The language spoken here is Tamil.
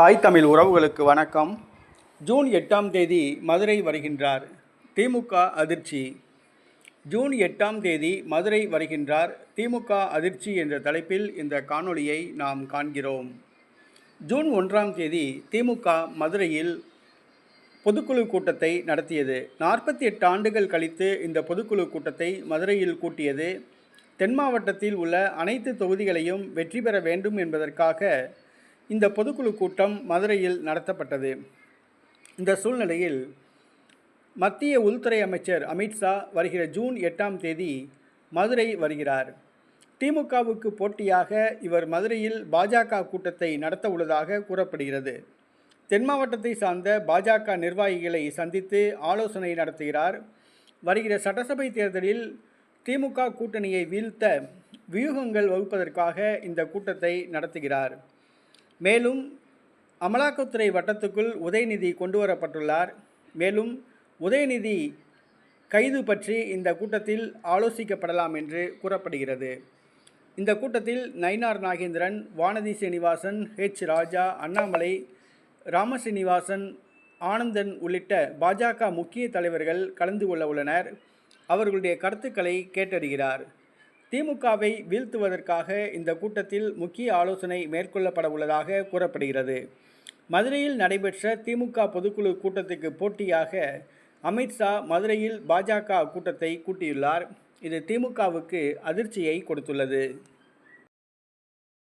தாய் தமிழ் உறவுகளுக்கு வணக்கம். ஜூன் எட்டாம் தேதி மதுரை வருகின்றார் திமுக அதிர்ச்சி. ஜூன் எட்டாம் தேதி மதுரை வருகின்றார் திமுக அதிர்ச்சி என்ற தலைப்பில் இந்த காணொளியை நாம் காண்கிறோம். ஜூன் ஒன்றாம் தேதி திமுக மதுரையில் பொதுக்குழு கூட்டத்தை நடத்தியது. நாற்பத்தி எட்டு ஆண்டுகள் கழித்து இந்த பொதுக்குழு கூட்டத்தை மதுரையில் கூட்டியது. தென் மாவட்டத்தில் உள்ள அனைத்து தொகுதிகளையும் வெற்றி பெற வேண்டும் என்பதற்காக இந்த பொதுக்குழு கூட்டம் மதுரையில் நடத்தப்பட்டது. இந்த சூழ்நிலையில் மத்திய உள்துறை அமைச்சர் அமித்ஷா வருகிற ஜூன் எட்டாம் தேதி மதுரை வருகிறார். திமுகவுக்கு போட்டியாக இவர் மதுரையில் பாஜக கூட்டத்தை நடத்த உள்ளதாக கூறப்படுகிறது. தென் மாவட்டத்தை சார்ந்த பாஜக நிர்வாகிகளை சந்தித்து ஆலோசனை நடத்துகிறார். வருகிற சட்டசபை தேர்தலில் திமுக கூட்டணியை வீழ்த்த வியூகங்கள் வகுப்பதற்காக இந்த கூட்டத்தை நடத்துகிறார். மேலும் அமலாக்கத்துறை வட்டத்துக்குள் உதயநிதி கொண்டு வரப்பட்டுள்ளார் மேலும் உதயநிதி கைது பற்றி இந்த கூட்டத்தில் ஆலோசிக்கப்படலாம் என்று கூறப்படுகிறது. இந்த கூட்டத்தில் நயினார் நாகேந்திரன் வானதி சீனிவாசன் ஹெச். ராஜா அண்ணாமலை ராமசீனிவாசன் ஆனந்தன் உள்ளிட்ட பாஜக முக்கிய தலைவர்கள் கலந்து கொள்ள உள்ளனர். அவர்களுடைய கருத்துக்களை கேட்டறிகிறார். திமுகவை வீழ்த்துவதற்காக இந்த கூட்டத்தில் முக்கிய ஆலோசனை மேற்கொள்ளப்பட உள்ளதாக கூறப்படுகிறது. மதுரையில் நடைபெற்ற திமுக பொதுக்குழு கூட்டத்துக்கு போட்டியாக அமித்ஷா மதுரையில் பாஜக கூட்டத்தை கூட்டியுள்ளார். இது திமுகவுக்கு அதிர்ச்சியை கொடுத்துள்ளது.